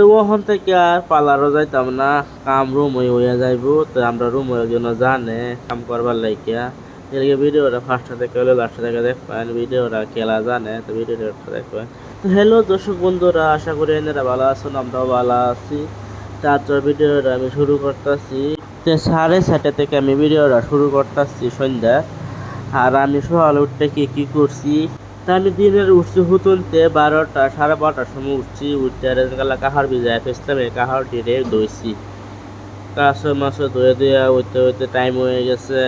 তো ওখান থেকে আর পার্লারও যাইতাম না। কাম রুম হয়ে যাইব, তো আমরা রুম জন্য জানে, কাম করবার লাইকিয়া এদিকে ভিডিওটা ফার্স্ট থেকে হলে লাস্ট থেকে দেখবেন ভিডিওটা খেলা জানে, তো ভিডিওটা দেখবেন। তো হ্যালো দর্শক বন্ধুরা, আশা করি এনারা ভালো আছেন, আমরাও ভালো আছি। তারপর ভিডিওটা আমি শুরু করতেছি। তো সাড়ে ছয়টা থেকে আমি ভিডিওটা শুরু করতেছি সন্ধ্যা। আর আমি সকাল উঠতে কি কি করছি? তা আমি দিনের উঠছি হুতুনতে বারোটা, সাড়ে বারোটার সময় উঠছি উঠতে গেলা কাহার বিজায়? ফেসলাম কাহার টিরে দইছি? কাছে মাছে ধুয়ে ধুয়ে উঠতে উঠতে টাইম হয়ে গেছে।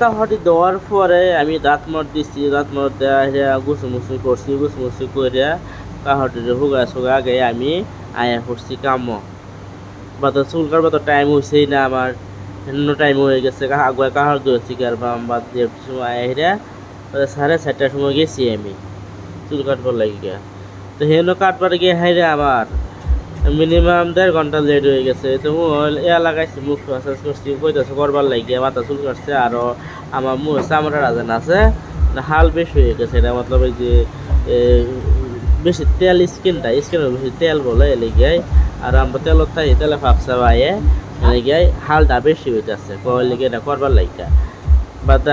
কাহাটি দেওয়ার পরে আমি দাঁত মর দিচ্ছি দাঁত মর দেওয়া গুছু মুছু করছি গুছু মুছু করে কাহাটিরে হুগা সুগা আগে আমি আয়া করছি কাম। বা চুল কাটবা তো টাইম হয়েছেই না আমার অন্য টাইম হয়ে গেছে। আগুয়া কাহার ধরেছি কারবাম বা দেড় সময় আইরা ওদের সাড়ে চারটার সময় গেছি আমি, চুল কাটবার লাগি গিয়া তো হেন কাটবার গিয়ে হাইরে আমার মিনিমাম দেড় ঘণ্টা লেট হয়ে গেছে। তো এয়া লাগাইছি, মুখ মাসাজ করছি, কইতাছে করবার লাগিয়ে মাথা চুল কাটছে, আরও আমার মুখ চামড়া রাজেন আছে। হাল বেশি হয়ে গেছে, এটা মতলব এই যে বেশি তেল স্কিনটা স্কিনের বেশি তেল বলে এলিগাই আর আমরা তেলত থাই তেলে ভাবসা বাইয়ে এলিগাই হালটা বেশি হইতাছে, কয় লিগে এটা করবার লাগিয়া।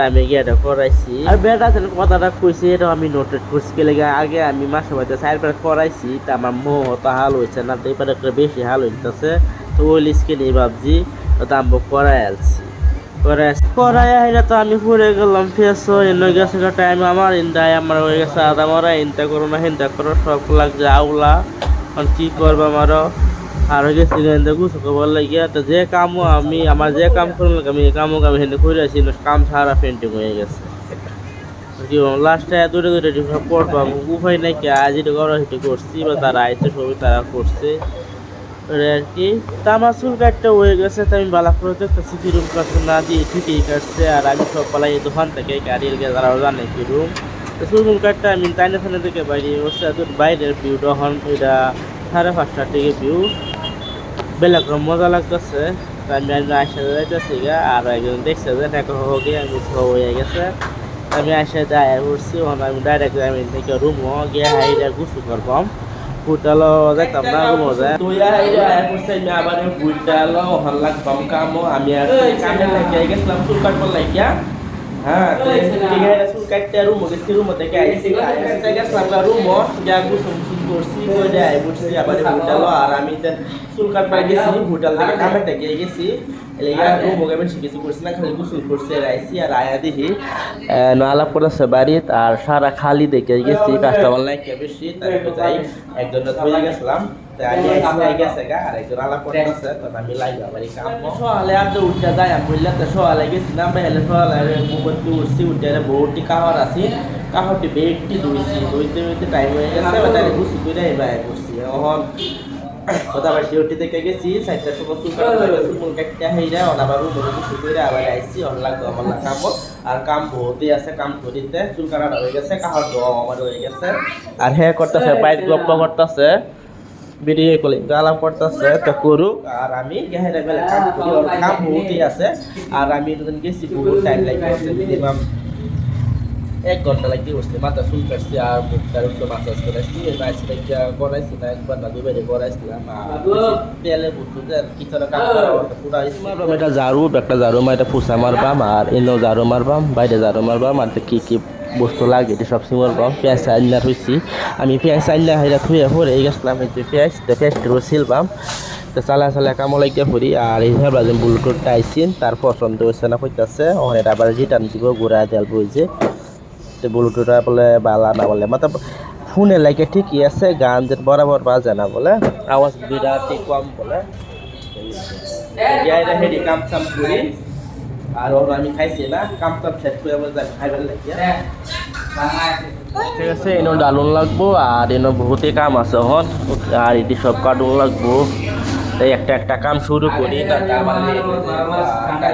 আমি গিয়ে এটা করাইছি আর বেটা যেন কথাটা কইছি আমি নোটেট করছি। লেগে আগে আমি মাসে চার করাইছি তা আমার মোহ তো হাল হয়েছে না একটা বেশি হাল হইতেছে। তো ওই লিস্টকে নিয়ে ভাবছি, তো দাম করাই আলছি করাই এটা তো আমি পড়ে গেলাম, ফেস এনে গেছে টাইম আমার ইন্দায় আমার হয়ে গেছে আদা মারা, ইনটা করো না হিন্দা করো, সব লাগছে আউলা। কি করব আমারও আর হয়ে গেছে কিন্তু গুছো খবর লাগিয়া। তো যে কামও আমি, আমার যে কাম করলাম আমি এই কামও আমি হেনে করে না কাম সারা পেন্টিং হয়ে গেছে। কি লাস্টে দূরে সব করবাম উপায় নাই কি, আজ এটা করা, সেটা করছি, বা তারা আইতে সবই তারা করছে। আর কি আমার চুল কাটটা হয়ে গেছে, তো আমি বালা করে রুম কাটছে না দিয়ে ঠিকই কাটছে, আর আমি সব পালাই দোকান থেকে গাড়ির গিয়ে তারাও জানে কি রুম। চুল কাটটা আমি তাইনে ফাইনে থেকে বাইরে বসে বাইরের ভিউ তখন এটা সাড়ে পাঁচটার দিকে ভিউ বেলাক মজা লাগতেছে। আমি আজ আসা যাইতেছি আর একজন দেখছে যে দেখা হোক আমি হয়ে গেছে। আমি দায় করছি ওখানে আমি ডাইরেক্ট আমি থেকে রুম গিয়ে হাইরা গুছু করবাম। ফুটালো যাইতাম না রুম যায়। তুই হাইরা করছে আমি আবার ফুটালো ওখান লাগবাম কামো। আমি আর কামে লাগে গেছিলাম চুল কাটবার লাগিয়া। হ্যাঁ করছি বুঝছি আবার ফুটালো আর আমি তো গেছি হোটেল থেকে কামে থেকে গেছি। এলাকা রুম ওকে বেশি করছি না খালি গোসল করছে আর আর আয়া দেখি। বাড়িত আর সারা খালি দেখে গেছি কাস্টমার বেশি তারপরে যাই। একজন ধুয়ে গেছিলাম। আর কাম সকালে আর উঠতে যাই আমি বললাম তো সকালে গেছিলাম বেহলে সকালে মুখটি উঠছি উঠে বহুটি কাহার আছি কাহটি বেগটি ধুইছি ধুইতে ধুইতে টাইম হয়ে গেছে তাহলে গুছি করে এবার করছি এখন আবার ডিউটি থেকে গেছি চারটার সময় চুল চুল কাটতে হেইরা অনাবার রুম কিছু করে আবার আইসি অন লাগতো আমার না কাম আর কাম বহুতই আছে কাম করিতে চুল কাটাটা হয়ে গেছে কাহার দোয়া আমার হয়ে গেছে আর হে করতেছে বাইর গপ্প করতেছে ভিডিও কলিং আলাপ করতেছে, তো করুক। আর আমি গেহেরা বেলা কাম করি, ওর কাম বহুতই আছে। আর আমি দুদিন গেছি বহুত টাইম লাগছে মিনিমাম এক ঘণ্টা লাগতে বসছে মাথা চুল কাটছি, আর মুখটার উপরে মাসাজ করাইছি মাইসি থেকে করাইছি, না, একবার না দুবারে করাইছিলাম, আর তেলে বস্তু করা পুরা মারবাম এটা ঝাড়ু, একটা ঝাড়ু মা এটা ফুসা মারবাম, আর এনো ঝাড়ু মারবাম, বাইরে ঝাড়ু মারবাম, আর কি কি বস্তু লাগে এটা সব সিমর পাম পেঁয়াজ আইনা থুইছি আমি পেঁয়াজ আইনা হাইরা থুয়ে পরে এই গেছিলাম এই যে পেঁয়াজ তো পেঁয়াজটা সিলবাম তো চালা চালা কামো লাগিয়ে পড়ি আর এই হিসাবে যে ব্লুটুথটা আইসিন তার পছন্দ হয়েছে না কইতাছে ওখানে আবার রিটার্ন দিব ঘুরা দেয়াল বইছে তো ব্লুটুথটা বলে বালা না বলে মানে ফোনে লাগে ঠিকই আছে গান যে বরাবর বাজে না বলে আওয়াজ বিরাটই কম বলে কাম সাম করি আর ওর আমি খাইছি না কাম কাম শেষ করে আবার যাই খাইবার লাগিয়া ঠিক আছে এনো ডালুন লাগবো আর এনো বহুতই কাম আছে হন আর এটি সব কাটুন লাগবো তাই একটা একটা কাম শুরু করি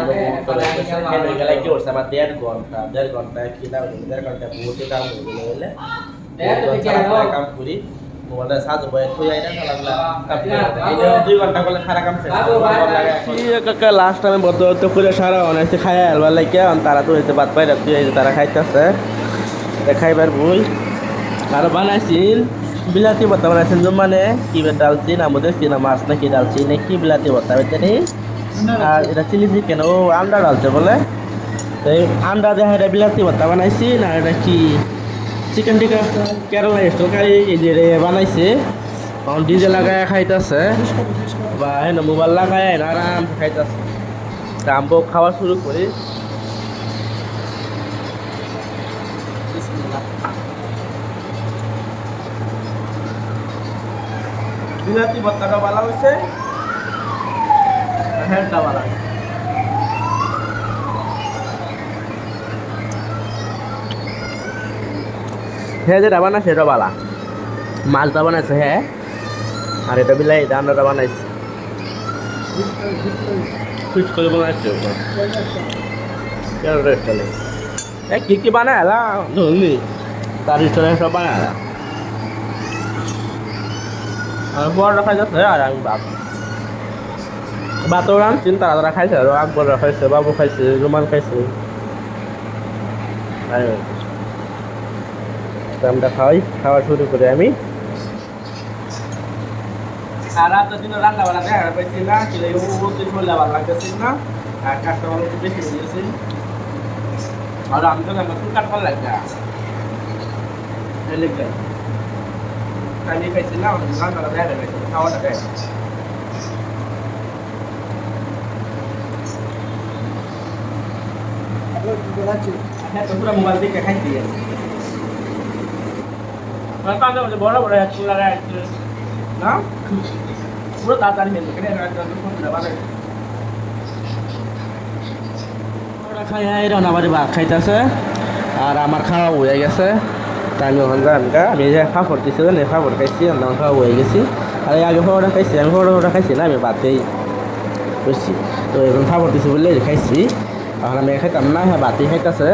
বহুত কি করছে আমার দেড় ঘণ্টা দেড় ঘণ্টা কি দেড় ঘণ্টা বহুতই কাম হয়ে গেলে কাম করি মোবাইলটা সাজ বয়ে থই আইনা চালাবলা দুই ঘণ্টা করলে সারা কাম শেষ। কাকা লাস্ট টাইমে বদ্ধ বদ্ধ করে সারা অনেক খাই আলবার লাগে তারা তো হইতে বাদ পাই রাখতে তারা খাইতেছে। খাইবার ভুল। আর বানাইছিল বিলাতি ভর্তা বানাইছেন যে মানে কি ডালছি না আমাদের কি না মাছ নাকি ডালছি না কি বিলাতি ভর্তা নেই আর এটা চিলি চিকেন ও আন্ডা ডালছে বলে। তো আন্ডা দেখা এটা বিলাতি ভর্তা বানাইছি না এটা কি? চিকেন টিকা কেরালা এই যে বানাইছে। এখন ডিজে লাগায় খাইতেছে। বা হেন মোবাইল লাগায় না আরাম খাইতেছে। তা আমবো খাওয়া শুরু করি। বিলাতি ভর্তাটা ভালো হয়েছে হ্যান্ডটা ভালো হয়েছে হ্যাঁ যেটা বানায় সেটা বালা। মাছটা বানাইছে হ্যাঁ আর এটা বিলাই রান্নাটা বানাইছে ফিট করে বানাইছে কেন রেস্টুরেন্টে এ কি কি ধরলি তার রেস্টুরেন্ট সব বানায় আলা? আর খাইছে আর আমি বাপ। তারা খাইছে আর আকবর খাইছে বাবু খাইছে রুমান খাইছে। আর তো আমরা খাওয়াই খাওয়া শুরু করে আমি। আর রাত দিন রান্না বান্না দেখা পাইছি না আবার না আর কাস্টমার একটু বেশি গেছে। আর আমি তো আমার চুল কাটবার আমি না রান্না দেখা পাইছি খাওয়াটা দেখা। হ্যাঁ পুরো মোবাইল থেকে খাইতে গেছে। মানে মধ্যে বড় বড় হ্যাঁ চুল লাগায় না পুরো তাড়াতাড়ি আমার আর খাওয়া হয়ে গেছে আমি ওখান যান আমি যে খাবার দিছি জানি খাবার খাইছি আমার খাওয়া হয়ে গেছি আর আগে ফোড়া খাইছি আমি ফোড়া ফোড়া খাইছি না আমি ভাতেই বুঝছি তো এখন খাবার দিছি বললে খাইছি এখন আমি খাইতাম না হ্যাঁ ভাতেই খাইতেছে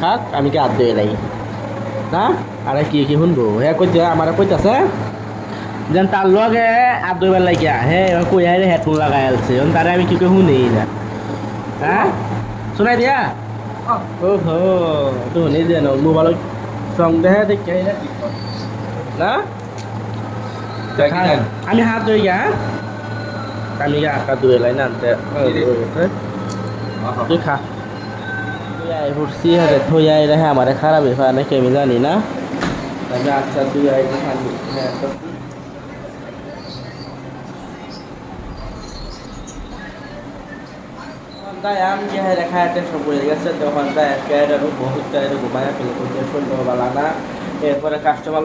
খাক আমি কি হাত দিয়ে লাগি না আরে কি কি শুনব? হ্যাঁ কইতে আমার কইতাছে যেন তার লগে আর দুইবার লাগিয়া হে কই আরে হেডফোন লাগাই আছে এখন তারে আমি কি কই শুনি না। হ্যাঁ শোনাই দিয়া? ও হো তো শুনি দিয়ে না মোবাইল সং দেখে দেখে না আমি হাত ধুই গা আমি গা হাত ধুয়ে লাই না তুই খা। আই ফুটছি হাতে থই আই রে আমার খারাপ হয়ে নাকি আমি জানি না। আচ্ছা আই হ্যাঁ রেখা এরপরে কাস্টমার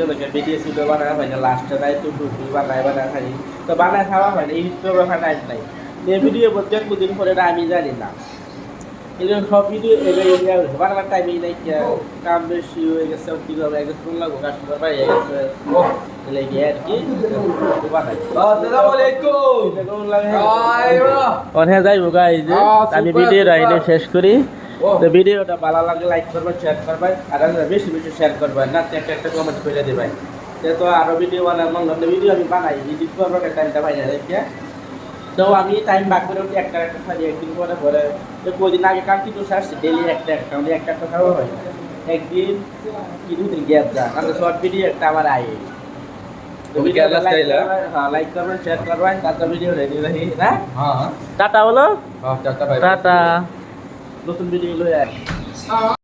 জনকে ভিডিও সিডিও বানায় হয় না লাস্টে তাই তো বানায় খাই তো বানায় খাওয়া হয় এই বানায় নাই এই ভিডিও বলতে দুদিন পরে আমি জানি না। এগুলো সব ভিডিও বানাবার টাইমই নাই কাম বেশি হয়ে গেছে এক লাগবো কাস্টমার গেছে। লেগে আর কি অনেক যাইব গাইজ আমি ভিডিও রাইনে শেষ করি। তো ভিডিওটা ভালো লাগলে লাইক করবেন শেয়ার করবেন আর বেশি বেশি শেয়ার করবেন না? একটা একটা কমেন্ট করে দেবেন। তো আরও ভিডিও মন ভিডিও আমি বানাই এডিট করব টাইমটা না দেখে তো আমি টাইম বাক করে উঠি একটা একটা খালি একদিন পরে পরে। তো কদিন আগে কারণ কিন্তু স্যার ডেলি একটা অ্যাকাউন্টে একটা একটা খাওয়া হয় একদিন কি দুদিন গ্যাপ যা কারণ শর্ট ভিডিও একটা আমার আয়ে। লাইক করবেন শেয়ার করবেন টাটা ভিডিও রেডি রাখি টাটা বলো টাটা নতুন ভিডিও লয়ে